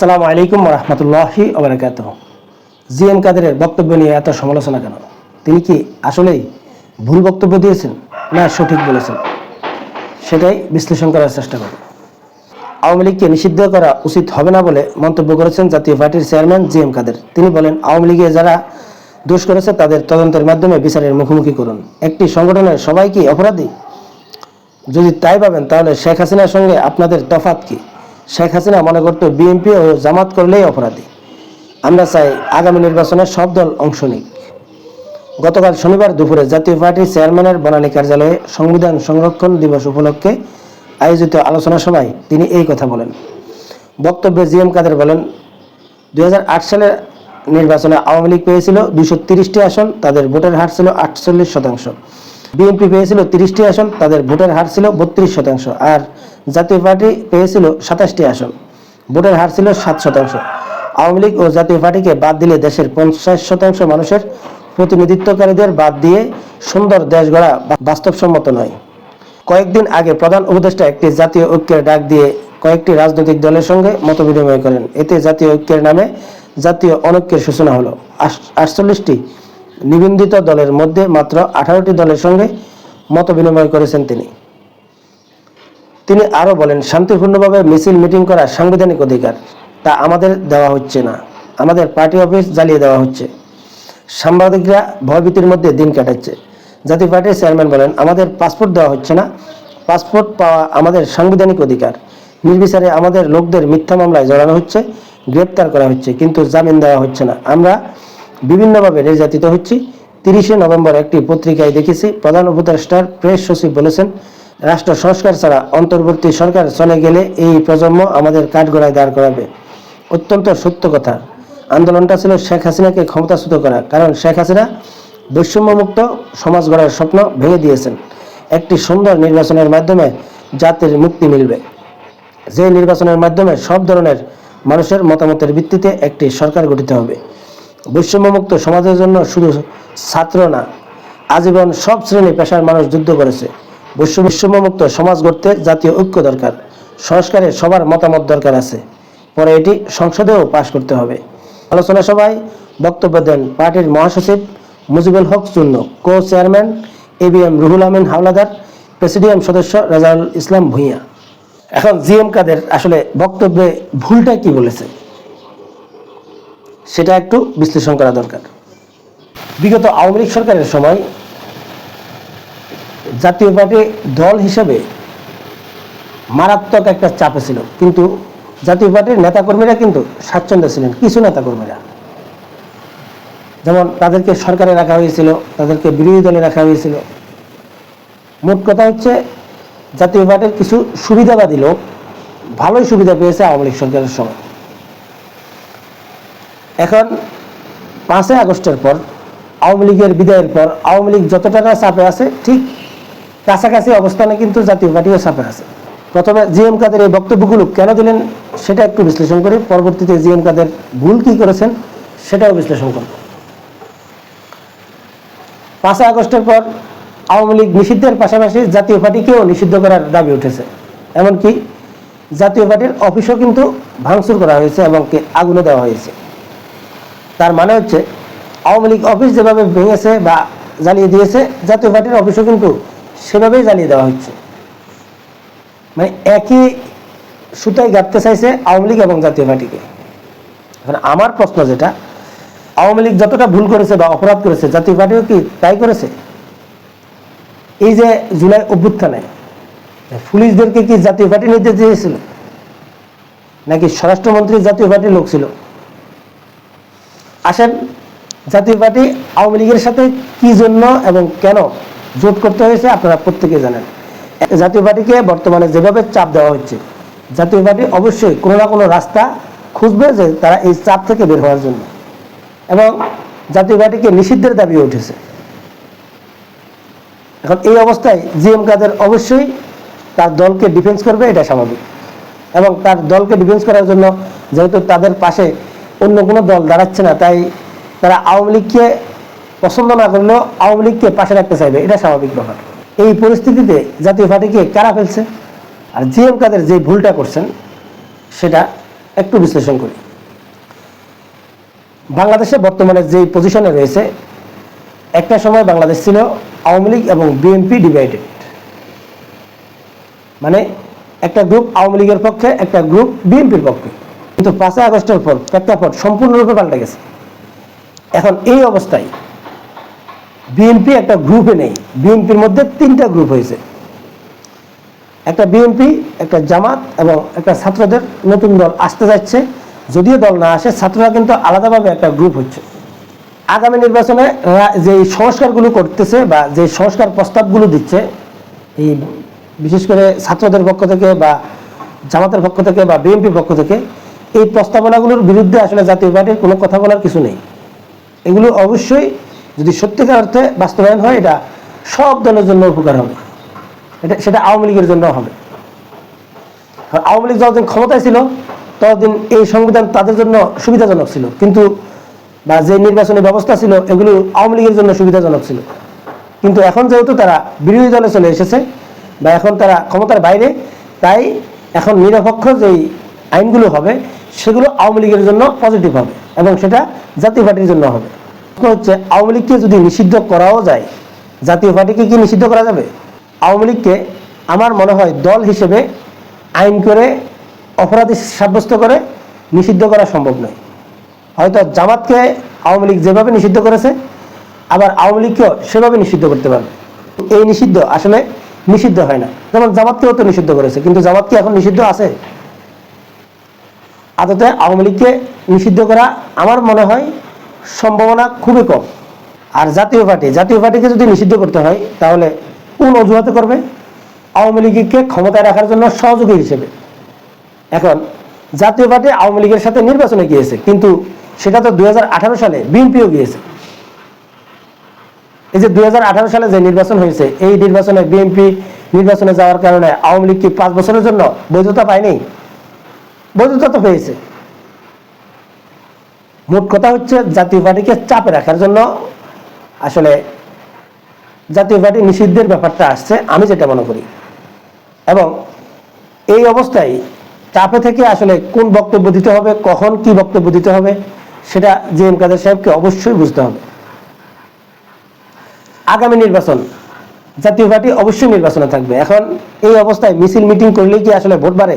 আসসালামু আলাইকুম রহমতুল্লাহি ওবরাকাত জি এম কাদেরের বক্তব্য নিয়ে এত সমালোচনা কেন? তিনি কি আসলেই ভুল বক্তব্য দিয়েছেন না সঠিক বলেছেন? সেটাই বিশ্লেষণ করার চেষ্টা করব। আওয়ামী লীগকে নিষিদ্ধ করা উচিত হবে না বলে মন্তব্য করেছেন জাতীয় পার্টির চেয়ারম্যান জি এম কাদের। তিনি বলেন, আওয়ামী লীগে যারা দোষ করেছে তাদের তদন্তের মাধ্যমে বিচারের মুখোমুখি করুন। একটি সংগঠনের সবাই কি অপরাধী? যদি তাই পাবেন তাহলে শেখ হাসিনার সঙ্গে আপনাদের তফাৎ কি? শেখ হাসিনা মনে করতো বিএনপি ও জামাত করলেই অপরাধী। আমরা চাই আগামী নির্বাচনে সব দল অংশ নিক। গতকাল শনিবার দুপুরে জাতীয় পার্টির চেয়ারম্যানের বনানী কার্যালয়ে সংবিধান সংরক্ষণ দিবস উপলক্ষে আয়োজিত আলোচনা সভায় তিনি এই কথা বলেন। বক্তব্যে জি এম কাদের বলেন দু হাজার আট সালের নির্বাচনে আওয়ামী লীগ পেয়েছিল দুশো তিরিশটি আসন, তাদের ভোটের হার ছিল আটচল্লিশ শতাংশ। বিএনপি পেয়েছিল তিরিশটি আসন, তাদের ভোটের হার ছিল বত্রিশ শতাংশ, আর জাতীয় পার্টি পেয়েছিল সাতাশটি আসন, ভোটের হার ছিল সাত শতাংশ। আওয়ামী লীগ ও জাতীয় পার্টিকে বাদ দিলে দেশের পঞ্চাশ শতাংশ মানুষের প্রতিনিধিত্বকারীদের বাদ দিয়ে সুন্দর দেশ গড়া বাস্তবসম্মত নয়। কয়েকদিন আগে প্রধান উপদেষ্টা একটি জাতীয় ঐক্যের ডাক দিয়ে কয়েকটি রাজনৈতিক দলের সঙ্গে মতবিনিময় করেন। এতে জাতীয় ঐক্যের নামে জাতীয় অনৈক্যের সূচনা হলো। আটচল্লিশটি নিবন্ধিত দলের মধ্যে মাত্র আঠারোটি দলের সঙ্গে মত বিনিময় করেছেন তিনি। তিনি আরও বলেন, শান্তিপূর্ণভাবে মিছিল মিটিং করা সাংবিধানিক অধিকার, তা আমাদের দেওয়া হচ্ছে না। আমাদের পার্টি অফিস জ্বালিয়ে দেওয়া হচ্ছে। সাংবাদিকরা ভয়ভীতির মধ্যে দিন কাটাচ্ছে। জাতীয় পার্টির চেয়ারম্যান বলেন, আমাদের পাসপোর্ট দেওয়া হচ্ছে না। পাসপোর্ট পাওয়া আমাদের সাংবিধানিক অধিকার। নির্বিচারে আমাদের লোকদের মিথ্যা মামলায় জড়ানো হচ্ছে, গ্রেপ্তার করা হচ্ছে, কিন্তু জামিন দেওয়া হচ্ছে না। আমরা বিভিন্নভাবে নির্যাতিত হচ্ছি। তিরিশে নভেম্বর একটি পত্রিকায় দেখেছি, প্রধান উপদেষ্টার প্রেস সচিব বলেছেন, রাষ্ট্র সংস্কার ছাড়া অন্তর্বর্তী সরকার চলে গেলে এই প্রজন্ম আমাদের কাঠগড়ায় দাঁড় করাবে। অত্যন্ত সত্য কথা। আন্দোলনটা ছিল শেখ হাসিনাকে ক্ষমতাচ্যুত করা, কারণ শেখ হাসিনা বৈষম্যমুক্ত সমাজ গড়ার স্বপ্ন ভেঙে দিয়েছেন। একটি সুন্দর নির্বাচনের মাধ্যমে জাতির মুক্তি মিলবে। যে নির্বাচনের মাধ্যমে সব ধরনের মানুষের মতামতের ভিত্তিতে একটি সরকার গঠিত হবে। বৈষম্যমুক্ত সমাজের জন্য শুধু ছাত্র না, আজীবন সব শ্রেণি পেশার মানুষ যুদ্ধ করেছে। বৈশ্ব বৈষম্যমুক্ত সমাজ গড়তে জাতীয় ঐক্য দরকার, সংস্কারে সবার মতামত দরকার আছে। পরে এটি সংসদেও পাশ করতে হবে। আলোচনা সভায় বক্তব্য দেন পার্টির মহাসচিব Mujibul Haque চূন্য co chairman A B M Ruhul Amin Howlader, presidium সদস্য রাজাউল ইসলাম ভূঁইয়া। এখন জি এম কাদের আসলে বক্তব্যে ভুলটা কি বলেছে? সেটা একটু বিশ্লেষণ করা দরকার। বিগত আওয়ামী লীগ সরকারের সময় জাতীয় পার্টি দল হিসেবে মারাত্মক একটা চাপে ছিল। কিন্তু জাতীয় পার্টির নেতাকর্মীরা কিন্তু স্বাচ্ছন্দ্য ছিলেন, কিছু নেতাকর্মীরা। যেমন তাদেরকে সরকারে রাখা হয়েছিল, তাদেরকে বিরোধী দলে রাখা হয়েছিল। মোট কথা হচ্ছে জাতীয় পার্টির কিছু সুবিধাবাদী লোক ভালোই সুবিধা পেয়েছে আওয়ামী লীগ সরকারের সময়। এখন পাঁচই আগস্টের পর, আওয়ামী লীগের বিদায়ের পর, আওয়ামী লীগ যতটা না চাপে আছে, ঠিক কাছাকাছি অবস্থানে কিন্তু জাতীয় পার্টিও চাপে আছে। প্রথমে জি এম কাদের এই বক্তব্যগুলো কেন দিলেন, সেটা একটু বিশ্লেষণ করি। পরবর্তীতে জি এম কাদের ভুল কী করেছেন, সেটাও বিশ্লেষণ করব। পাঁচই আগস্টের পর আওয়ামী লীগ নিষিদ্ধের পাশাপাশি জাতীয় পার্টিকেও নিষিদ্ধ করার দাবি উঠেছে। এমনকি জাতীয় পার্টির অফিসও কিন্তু ভাঙচুর করা হয়েছে এবং আগুনে দেওয়া হয়েছে। তার মানে হচ্ছে, আওয়ামী লীগ অফিস যেভাবে ভেঙেছে বা জ্বালিয়ে দিয়েছে, জাতীয় পার্টির অফিসও কিন্তু সেভাবেই জ্বালিয়ে দেওয়া হচ্ছে। মানে একই সুতায় গাঁথতে চাইছে আওয়ামী লীগ এবং জাতীয় পার্টিকে। এখন আমার প্রশ্ন যেটা, আওয়ামী লীগ যতটা ভুল করেছে বা অপরাধ করেছে, জাতীয় পার্টিও কি তাই করেছে? এই যে জুলাই অভ্যুত্থানে, পুলিশদেরকে কি জাতীয় পার্টি নির্দেশ দিয়েছিল? নাকি স্বরাষ্ট্রমন্ত্রী জাতীয় পার্টির লোক ছিল? আসেন, জাতীয় পার্টি আওয়ামী লীগের সাথে কি জন্য এবং কেন জোট করতে হয়েছে আপনারা প্রত্যেকে জানেন। জাতীয় পার্টিকে বর্তমানে যেভাবে চাপ দেওয়া হচ্ছে, জাতীয় পার্টি অবশ্যই কোনো না কোনো রাস্তা খুঁজবে যে তারা এই চাপ থেকে বের হওয়ার জন্য। এবং জাতীয় পার্টিকে নিষিদ্ধের দাবি উঠেছে। এখন এই অবস্থায় জি এম কাদের অবশ্যই তার দলকে ডিফেন্স করবে, এটা স্বাভাবিক। এবং তার দলকে ডিফেন্স করার জন্য যেহেতু তাদের পাশে অন্য কোনো দল দাঁড়াচ্ছে না, তাই তারা আওয়ামী লীগকে পছন্দ না করলেও আওয়ামী লীগকে পাশে রাখতে চাইবে, এটা স্বাভাবিক ব্যাপার। এই পরিস্থিতিতে জাতীয় পার্টিকে কারা ফেলছে আর জি এম কাদের যে ভুলটা করছেন, সেটা একটু বিশ্লেষণ করি। বাংলাদেশে বর্তমানে যে পজিশনে রয়েছে, একটা সময় বাংলাদেশ ছিল আওয়ামী লীগ এবং বিএনপি ডিভাইডেড মানে একটা গ্রুপ আওয়ামী লীগের পক্ষে, একটা গ্রুপ বিএনপির পক্ষে। কিন্তু পাঁচই আগস্টের পর প্রেক্ষাপট সম্পূর্ণরূপে পাল্টে গেছে। এখন এই অবস্থায় বিএনপি একটা গ্রুপে নেই। বিএনপির মধ্যে তিনটা গ্রুপ হয়েছে। একটা বিএনপি একটা জামাত এবং একটা ছাত্রদের নতুন দল আসতে যাচ্ছে। যদিও দল না আসে, ছাত্ররা কিন্তু আলাদাভাবে একটা গ্রুপ হচ্ছে। আগামী নির্বাচনে যে সংস্কারগুলো করতেছে বা যে সংস্কার প্রস্তাবগুলো দিচ্ছে, এই বিশেষ করে ছাত্রদের পক্ষ থেকে বা জামাতের পক্ষ থেকে বা বিএনপির পক্ষ থেকে এই প্রস্তাবনাগুলোর বিরুদ্ধে আসলে জাতীয় পার্টির কোনো কথা বলার কিছু নেই। এগুলো অবশ্যই যদি সত্যিকার অর্থে বাস্তবায়ন হয়, এটা সব দলের জন্য উপকার হবে। এটা, সেটা আওয়ামী লীগের জন্য হবে। আওয়ামী লীগ যতদিন ক্ষমতায় ছিল, ততদিন এই সংবিধান তাদের জন্য সুবিধাজনক ছিল। কিন্তু বা যে নির্বাচনী ব্যবস্থা ছিল, এগুলো আওয়ামী লীগের জন্য সুবিধাজনক ছিল। কিন্তু এখন যেহেতু তারা বিরোধী দলে চলে এসেছে বা এখন তারা ক্ষমতার বাইরে, তাই এখন নিরপেক্ষ যেই আইনগুলো হবে সেগুলো আওয়ামী লীগের জন্য পজিটিভ হবে এবং সেটা জাতীয় পার্টির জন্য হবে। হচ্ছে, আওয়ামী লীগকে যদি নিষিদ্ধ করাও যায়, জাতীয় পার্টিকে কি নিষিদ্ধ করা যাবে? আওয়ামী লীগকে আমার মনে হয় দল হিসেবে আইন করে, অপরাধী সাব্যস্ত করে নিষিদ্ধ করা সম্ভব নয়। হয়তো জামাতকে আওয়ামী লীগ যেভাবে নিষিদ্ধ করেছে, আবার আওয়ামী লীগকেও সেভাবে নিষিদ্ধ করতে পারবে। এই নিষিদ্ধ আসলে নিষিদ্ধ হয় না। যেমন জামাতকেও তো নিষিদ্ধ করেছে, কিন্তু জামাত কি এখন নিষিদ্ধ আছে? আদতে আওয়ামী লীগকে নিষিদ্ধ করা আমার মনে হয় সম্ভাবনা খুবই কম। আর জাতীয় পার্টি, জাতীয় পার্টিকে যদি নিষিদ্ধ করতে হয়, তাহলে কোন অজুহাতে করবে? আওয়ামী লীগকে ক্ষমতায় রাখার জন্য সহযোগী হিসেবে। এখন, জাতীয় পার্টি আওয়ামী লীগের সাথে নির্বাচনে গিয়েছে, কিন্তু সেটা তো দুই হাজার আঠারো সালে বিএনপিও গিয়েছে। এই যে দু হাজার আঠারো সালে যে নির্বাচন হয়েছে, এই নির্বাচনে বিএনপি নির্বাচনে যাওয়ার কারণে আওয়ামী লীগ কি পাঁচ বছরের জন্য বৈধতা পায়নি? বৈধতা তো পেয়েছে মোট কথা হচ্ছে জাতীয় পার্টিকে চাপে রাখার জন্য আসলে জাতীয় পার্টি নিষিদ্ধের ব্যাপারটা আসছে, আমি যেটা মনে করি। এবং এই অবস্থায় চাপে থেকে আসলে কোন বক্তব্য দিতে হবে, কখন কি বক্তব্য দিতে হবে, সেটা জি এম কাদের সাহেবকে অবশ্যই বুঝতে হবে। আগামী নির্বাচন, জাতীয় পার্টি অবশ্যই নির্বাচনে থাকবে। এখন এই অবস্থায় মিছিল মিটিং করলেই কি আসলে ভোট বাড়ে?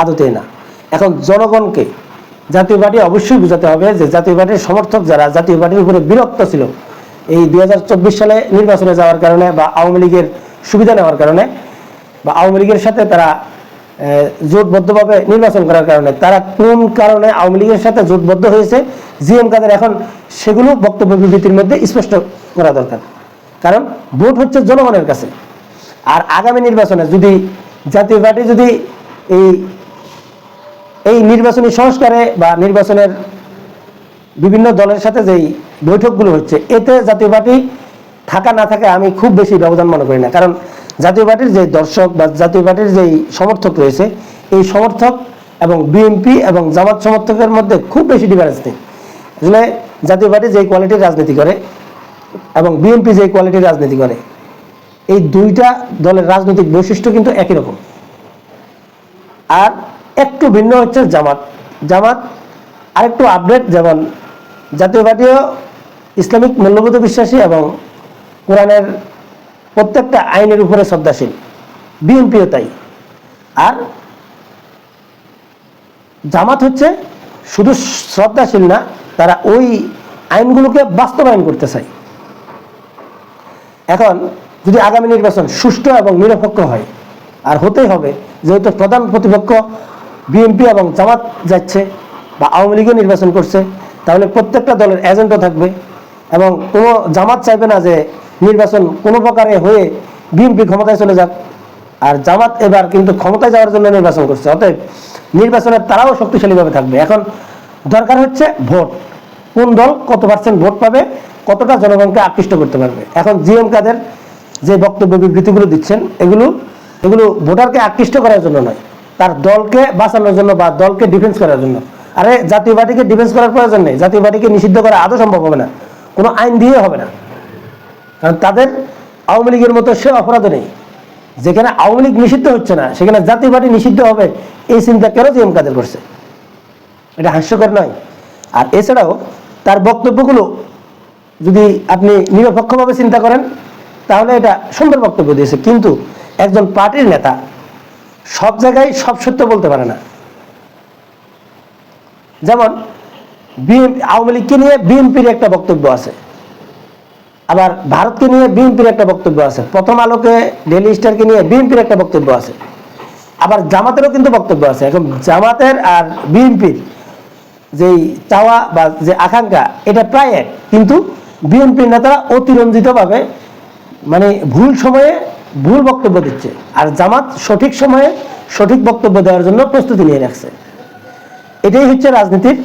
আদতে না। এখন জনগণকে জাতীয় পার্টি অবশ্যই বোঝাতে হবে যে জাতীয় পার্টির সমর্থক যারা, জাতীয় পার্টির উপরে বিরক্ত ছিল এই দু হাজার চব্বিশ সালে নির্বাচনে যাওয়ার কারণে বা আওয়ামী লীগের সুবিধা নেওয়ার কারণে বা আওয়ামী লীগের সাথে তারা জোটবদ্ধভাবে নির্বাচন করার কারণে তারা কোন কারণে আওয়ামী লীগের সাথে জোটবদ্ধ হয়েছে, জিএম কাদের এখন সেগুলো বক্তব্য বিবৃতির মধ্যে স্পষ্ট করা দরকার। কারণ ভোট হচ্ছে জনগণের কাছে। আর আগামী নির্বাচনে যদি জাতীয় পার্টি যদি এই এই নির্বাচনী সংস্কারে বা নির্বাচনের বিভিন্ন দলের সাথে যেই বৈঠকগুলো হচ্ছে, এতে জাতীয় পার্টি থাকা না থাকে আমি খুব বেশি ব্যবধান মনে করি না। কারণ জাতীয় পার্টির যে দর্শক বা জাতীয় পার্টির যেই সমর্থক রয়েছে, এই সমর্থক এবং বিএনপি এবং জামাত সমর্থকের মধ্যে খুব বেশি ডিফারেন্স নেই। আসলে জাতীয় পার্টি যেই কোয়ালিটির রাজনীতি করে এবং বিএনপি যে কোয়ালিটির রাজনীতি করে, এই দুইটা দলের রাজনৈতিক বৈশিষ্ট্য কিন্তু একই রকম। আর একটু ভিন্ন হচ্ছে জামাত। জামাত আরেকটু আপডেট যেমন জাতীয় পার্টিও ইসলামিক মূল্যবোধে বিশ্বাসী এবং কোরআনের প্রত্যেকটা আইনের উপরে শ্রদ্ধাশীল। বিএনপিও তাই। আর জামাত হচ্ছে শুধু শ্রদ্ধাশীল না, তারা ওই আইনগুলোকে বাস্তবায়ন করতে চায়। এখন যদি আগামী নির্বাচন সুষ্ঠু এবং নিরপেক্ষ হয়, আর হতেই হবে, যেহেতু প্রধান প্রতিপক্ষ বিএনপি এবং জামাত যাচ্ছে বা আওয়ামী লীগও নির্বাচন করছে, তাহলে প্রত্যেকটা দলের এজেন্টও থাকবে এবং কোনো জামাত চাইবে না যে নির্বাচন কোনো প্রকারে হয়ে বিএনপি ক্ষমতায় চলে যাক। আর জামাত এবার কিন্তু ক্ষমতায় যাওয়ার জন্য নির্বাচন করছে, অতএব নির্বাচনে তারাও শক্তিশালীভাবে থাকবে। এখন দরকার হচ্ছে ভোট। কোন দল কত পার্সেন্ট ভোট পাবে, কতটা জনগণকে আকৃষ্ট করতে পারবে? এখন জিএম কাদের যে বক্তব্য বিবৃতিগুলো দিচ্ছেন, এগুলো এগুলো ভোটারকে আকৃষ্ট করার জন্য নয়। তার দলকে বাঁচানোর জন্য বা দলকে ডিফেন্স করার জন্য। আরে জাতীয় পার্টিকে ডিফেন্স করার প্রয়োজন নেই। জাতীয় পার্টিকে নিষিদ্ধ করা আদৌ সম্ভব হবে না। কোনো আইন দিয়ে হবে না। কারণ তাদের আওয়ামী লীগের মতো সে অপরাধ নেই। যেখানে আওয়ামী লীগ নিষিদ্ধ হচ্ছে না, সেখানে জাতীয় পার্টি নিষিদ্ধ হবে, এই চিন্তা কেন জিএম কাদের করছে? এটা হাস্যকর নয়। আর এছাড়াও তার বক্তব্যগুলো যদি আপনি নিরপেক্ষভাবে চিন্তা করেন, তাহলে এটা সুন্দর বক্তব্য দিয়েছে। কিন্তু একজন পার্টির নেতা সব জায়গায় সব সত্য বলতে পারে না। যেমন আওয়ামী লীগকে নিয়ে বিএনপির একটা বক্তব্য আছে। আবার ভারতকে নিয়ে বিএনপির একটা বক্তব্য আছে। প্রথম আলোকে ডেলি স্টারকে নিয়ে বিএনপির একটা বক্তব্য আছে। আবার জামাতেরও কিন্তু বক্তব্য আছে। এখন জামাতের আর বিএনপির যেই চাওয়া বা যে আকাঙ্ক্ষা, এটা প্রায় এক। কিন্তু বিএনপির নেতারা অতিরঞ্জিতভাবে মানে ভুল সময়ে ভুল বক্তব্য দিচ্ছে। আর জামাত সঠিক সময়ে সঠিক বক্তব্য দেওয়ার জন্য প্রস্তুতি নিয়ে রাখছে। এটাই হচ্ছে রাজনীতির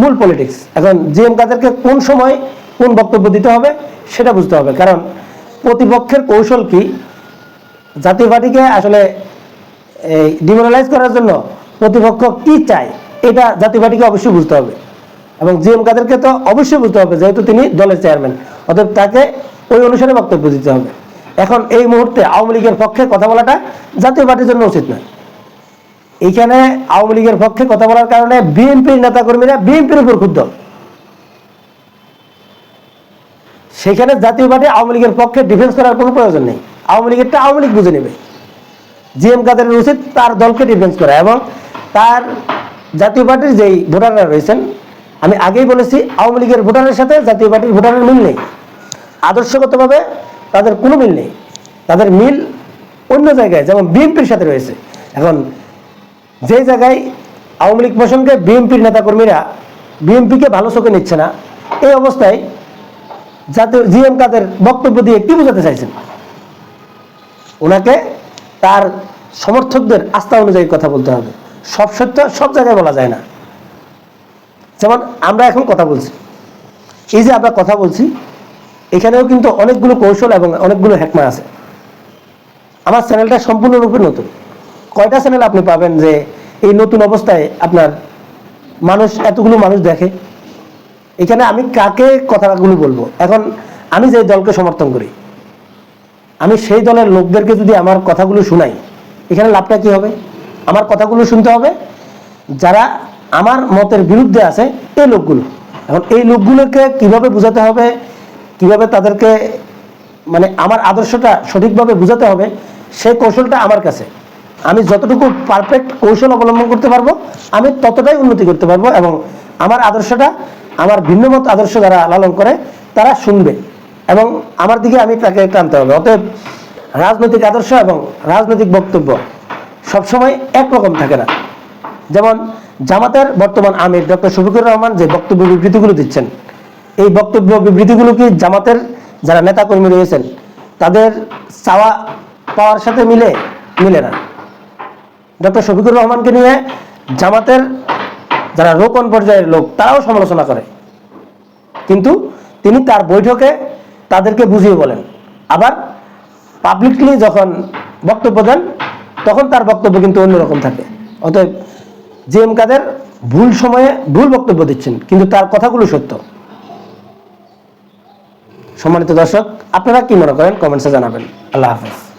মূল পলিটিক্স এখন জিএম কাদেরকে কোন সময় কোন বক্তব্য দিতে হবে সেটা বুঝতে হবে। কারণ প্রতিপক্ষের কৌশল কি? জাতীয় পার্টিকে আসলে এই ডিমোরালাইজ করার জন্য প্রতিপক্ষ কি চায়, এটা জাতীয় পার্টিকে অবশ্যই বুঝতে হবে। এবং জিএম কাদেরকে তো অবশ্যই বুঝতে হবে, যেহেতু তিনি দলের চেয়ারম্যান অতএব তাকে ওই অনুসারে বক্তব্য দিতে হবে। এখন এই মুহূর্তে আওয়ামী লীগের পক্ষে কথা বলাটা জাতীয় পার্টির জন্য উচিত নয়। এইখানে আওয়ামী লীগের পক্ষে কথা বলার কারণে বিএনপির নেতাকর্মীরা বিএনপির উপর ক্ষুব্ধ। সেখানে জাতীয় পার্টি আওয়ামী লীগের পক্ষে ডিফেন্স করার কোনো প্রয়োজন নেই। আওয়ামী লীগেরটা আওয়ামী লীগ বুঝে নেবে। জিএম কাদেরের উচিত তার দলকে ডিফেন্স করা এবং তার জাতীয় পার্টির যেই ভোটাররা রয়েছেন, আমি আগেই বলেছি, আওয়ামী লীগের ভোটারের সাথে জাতীয় পার্টির ভোটারের মিল নেই। আদর্শগতভাবে তাদের কোনো মিল নেই। তাদের মিল অন্য জায়গায়, যেমন বিএনপির সাথে রয়েছে। এখন যে জায়গায় আওয়ামী লীগ প্রসঙ্গে বিএনপির নেতাকর্মীরা বিএনপিকে ভালো চোখে নিচ্ছে না, এই অবস্থায় জাতীয় জিএম কাদের বক্তব্য দিয়ে কি বোঝাতে চাইছেন? ওনাকে তার সমর্থকদের আস্থা অনুযায়ী কথা বলতে হবে। সব সত্য, সব জায়গায় বলা যায় না। যেমন আমরা এখন কথা বলছি। এই যে আমরা কথা বলছি এখানেও কিন্তু অনেকগুলো কৌশল এবং অনেকগুলো হ্যাকমা আছে। আমার চ্যানেলটা সম্পূর্ণরূপে নতুন। কয়টা চ্যানেল আপনি পাবেন যে এই নতুন অবস্থায় আপনার মানুষ, এতগুলো মানুষ দেখে? এখানে আমি কাকে কথাগুলো বলব? এখন আমি যে দলকে সমর্থন করি, আমি সেই দলের লোকদেরকে যদি আমার কথাগুলো শুনাই, এখানে লাভটা কি হবে? আমার কথাগুলো শুনতে হবে। যারা আমার মতের বিরুদ্ধে আছে, এই লোকগুলো। এখন এই লোকগুলোকে কীভাবে বোঝাতে হবে? কীভাবে তাদেরকে মানে আমার আদর্শটা সঠিকভাবে বোঝাতে হবে, সেই কৌশলটা আমার কাছে। আমি যতটুকু পারফেক্ট কৌশল অবলম্বন করতে পারব, আমি ততটাই উন্নতি করতে পারব এবং আমার আদর্শটা, আমার ভিন্নমত আদর্শ যারা লালন করে, তারা শুনবে এবং আমার দিকে আমি তাকে টানতে হবে। অতএব রাজনৈতিক আদর্শ এবং রাজনৈতিক বক্তব্য সবসময় একরকম থাকে না। যেমন জামাতের বর্তমান আমির ডক্টর শফিকুর রহমান যে বক্তব্য বিবৃতিগুলো দিচ্ছেন এই বক্তব্য বিবৃতিগুলো কি জামাতের যারা নেতাকর্মী রয়েছেন, তাদের চাওয়া পাওয়ার সাথে মিলে মিলে না? ডক্টর শফিকুর রহমানকে নিয়ে জামাতের যারা রোপণ পর্যায়ের লোক, তারাও সমালোচনা করে। কিন্তু তিনি তার বৈঠকে তাদেরকে বুঝিয়ে বলেন। আবার পাবলিকলি যখন বক্তব্য দেন, তখন তার বক্তব্য কিন্তু অন্যরকম থাকে। অতএব জি এম কাদের ভুল সময়ে ভুল বক্তব্য দিচ্ছেন, কিন্তু তার কথাগুলো সত্য। সম্মানিত দর্শক আপনারা কি মনে করেন? কমেন্টসে জানাবেন। আল্লাহ হাফেজ।